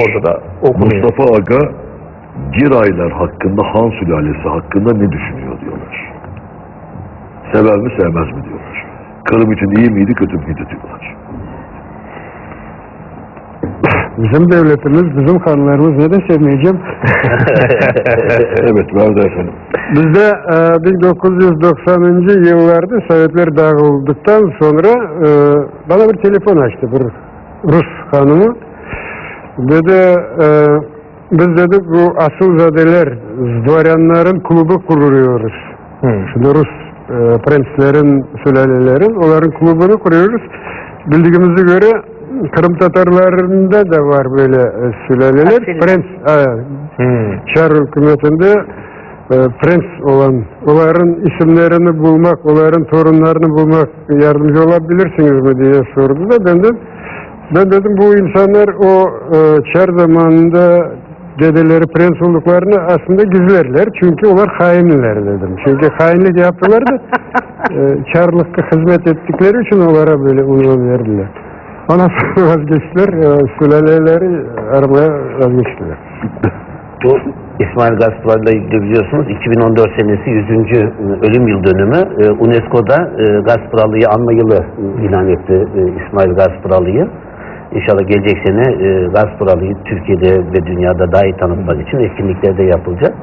Orada da okunuyor. Mustafa Aga Giraylar hakkında, Han sülalesi hakkında ne düşünüyor diyorlar. Sever mi sevmez mi diyorlar. Kırım için iyi miydi kötü müydü diyorlar. Bizim devletimiz, bizim kanlarımız neden sevmeyeceğim? evet verdi efendim. Bizde e, 1990. yıllarda Sovyetler dağıldıktan sonra e, bana bir telefon açtı bir Rus hanımı. Dedi e, biz dedi bu asilzadeler, dvaryanların klubu kuruyoruz. Hı. Şimdi Rus e, prenslerin, sülalerin, onların klubunu kuruyoruz. Bildiğimize göre Kırım Tatarlarında da var böyle e, sülaleler. Asil. Prens, e, Hı. Çar hükümetinde e, prens olan, onların isimlerini bulmak, onların torunlarını bulmak yardımcı olabilirsiniz mi diye sordu da ben de ben dedim bu insanlar o e, Çar zamanında dedeleri prens olduklarını aslında gizlerler. Çünkü onlar hainler dedim. Çünkü hainlik yaptılar da e, Çarlık'a hizmet ettikleri için onlara böyle unvan verdiler. Ondan sonra vazgeçtiler, e, sülaleleri aramaya vazgeçtiler. Bu İsmail Gaspar'la ilgili biliyorsunuz 2014 senesi 100. ölüm yıl dönümü e, UNESCO'da e, Gasparalı'yı anma yılı e, ilan etti e, İsmail Gasparalı'yı. İnşallah gelecek sene e, Gasparalı'yı Türkiye'de ve dünyada daha iyi tanıtmak için etkinlikler de yapılacak.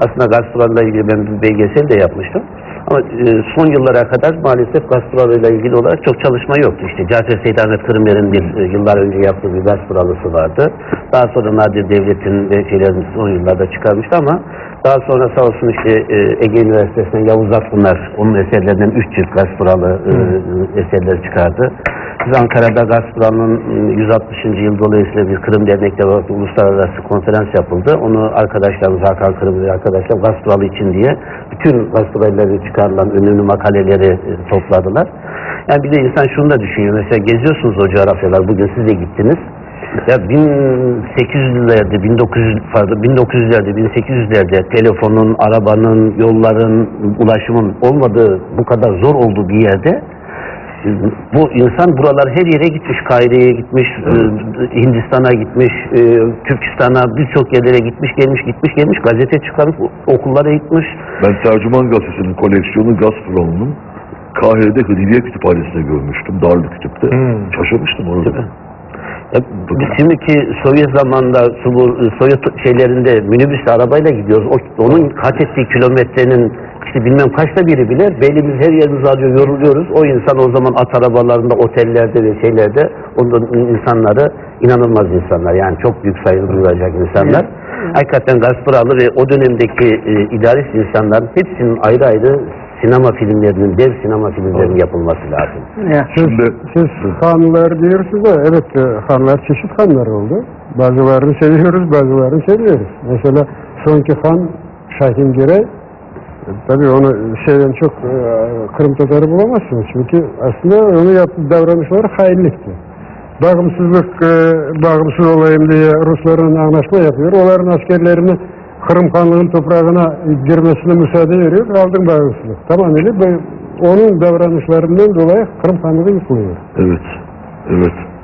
Aslında Gasparalı'yla ilgili ben bir belgesel de yapmıştım. Ama e, son yıllara kadar maalesef Gasparalı'yla ilgili olarak çok çalışma yoktu. İşte Cafer Seyit Ahmet Kırımler'in bir e, yıllar önce yaptığı bir Gasparalısı vardı. Daha sonra Nadir Devlet'in ve şeylerin son yıllarda çıkarmıştı ama daha sonra sağ olsun işte e, Ege Üniversitesi'nden Yavuz Akpınar onun eserlerinden üç cilt Gasparalı e, eserler çıkardı. Biz Ankara'da e, 160. yıl dolayısıyla bir Kırım bir uluslararası konferans yapıldı. Onu arkadaşlarımız Hakan Kırım ve arkadaşlar Gasparalı için diye bütün Gasparalıları çıkarılan önemli makaleleri e, topladılar. Yani bir de insan şunu da düşünüyor. Mesela geziyorsunuz o coğrafyalar. Bugün siz de gittiniz. Ya 1800'lerde, 1900 pardon 1900'lerde, 1800'lerde telefonun, arabanın, yolların, ulaşımın olmadığı, bu kadar zor olduğu bir yerde bu insan buralar her yere gitmiş. Kahire'ye gitmiş, e, Hindistan'a gitmiş, e, Türkistan'a birçok yerlere gitmiş, gelmiş, gitmiş, gelmiş. Gazete çıkarmış, okullara gitmiş. Ben Tercüman Gazetesi'nin koleksiyonu Gazprom'un Kahire'de Hıdiviye Kütüphanesi'nde görmüştüm. Darlı Kütüp'te. Hmm. Şaşırmıştım orada. Şimdiki Sovyet zamanında Subur, Sovyet şeylerinde minibüsle arabayla gidiyoruz. O, onun kat ettiği kilometrenin işte bilmem kaçta biri bile belli biz her yerimizi alıyor, yoruluyoruz. O insan o zaman at arabalarında, otellerde ve şeylerde ondan insanları inanılmaz insanlar. Yani çok büyük saygı duyulacak insanlar. Hakikaten Gasparalı ve o dönemdeki e, idealist insanların hepsinin ayrı ayrı sinema filmlerinin, dev sinema filmlerinin yapılması lazım. Siz, Şimdi siz hanlar diyorsunuz da evet e, hanlar çeşit hanlar oldu. Bazılarını seviyoruz, bazılarını seviyoruz. Mesela sonki han Şahin Giray e, tabii onu şeyden çok e, Kırım Tatarı bulamazsınız. Çünkü aslında onu yaptığı davranışları hainlikti. Bağımsızlık, e, bağımsız olayım diye Rusların anlaşma yapıyor. Onların askerlerini Kırım Hanlığı'nın toprağına girmesine müsaade veriyor. Aldın bağımsızlık. Tamamıyla onun davranışlarından dolayı Kırım Hanlığı yıkılıyor. evet. Evet.